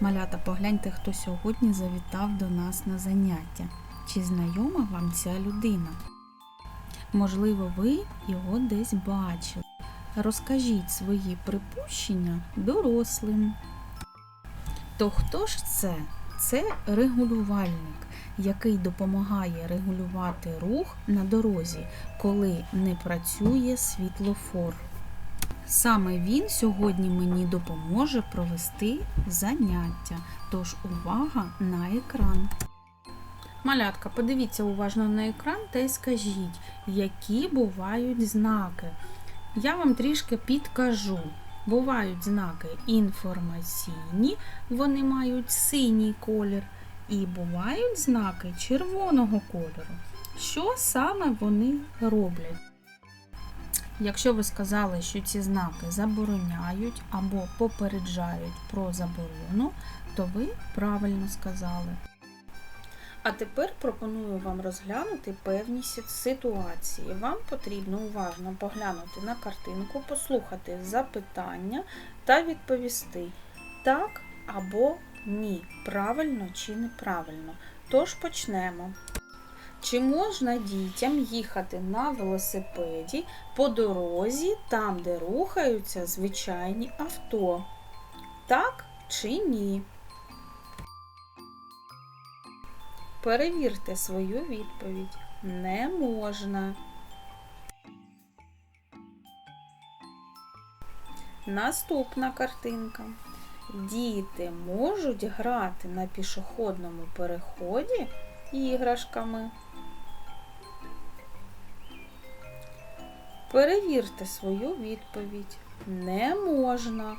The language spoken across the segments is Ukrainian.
Малята, погляньте, хто сьогодні завітав до нас на заняття. Чи знайома вам ця людина? Можливо, ви його десь бачили. Розкажіть свої припущення дорослим. То хто ж це? Це регулювальник, який допомагає регулювати рух на дорозі, коли не працює світлофор. Саме він сьогодні мені допоможе провести заняття. Тож увага на екран. Малятка, подивіться уважно на екран та й скажіть, які бувають знаки. Я вам трішки підкажу. Бувають знаки інформаційні, вони мають синій колір, і бувають знаки червоного кольору. Що саме вони роблять? Якщо ви сказали, що ці знаки забороняють або попереджають про заборону, то ви правильно сказали. А тепер пропоную вам розглянути певні ситуації. Вам потрібно уважно поглянути на картинку, послухати запитання та відповісти так або ні, правильно чи неправильно. Тож почнемо. Чи можна дітям їхати на велосипеді по дорозі там, де рухаються звичайні авто? Так чи ні? Перевірте свою відповідь. Не можна. Наступна картинка. Діти можуть грати на пішохідному переході іграшками. Перевірте свою відповідь. Не можна.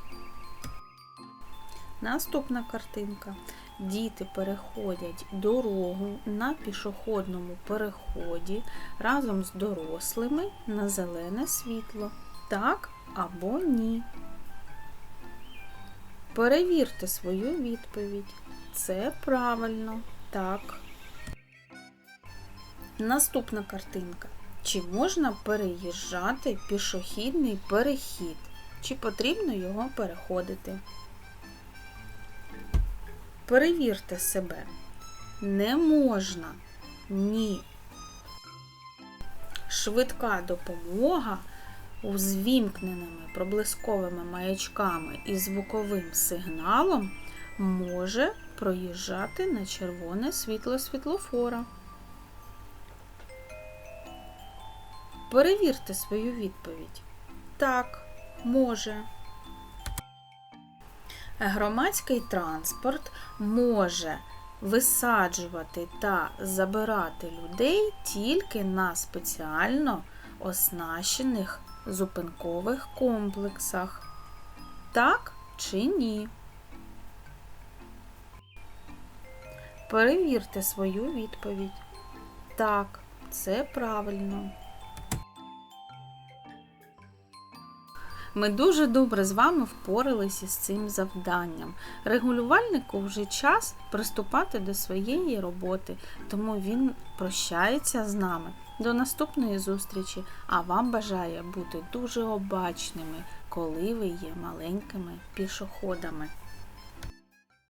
Наступна картинка. Діти переходять дорогу на пішохідному переході разом з дорослими на зелене світло. Так або ні. Перевірте свою відповідь. Це правильно. Так. Наступна картинка. Чи можна переїжджати пішохідний перехід? Чи потрібно його переходити? Перевірте себе. Не можна. Ні. Швидка допомога у звімкненими проблисковими маячками і звуковим сигналом може проїжджати на червоне світло світлофора. Перевірте свою відповідь. Так, може. Громадський транспорт може висаджувати та забирати людей тільки на спеціально оснащених зупинкових комплексах. Так чи ні? Перевірте свою відповідь. Так, це правильно. Ми дуже добре з вами впоралися з цим завданням. Регулювальнику вже час приступати до своєї роботи, тому він прощається з нами. До наступної зустрічі, а вам бажає бути дуже обачними, коли ви є маленькими пішоходами.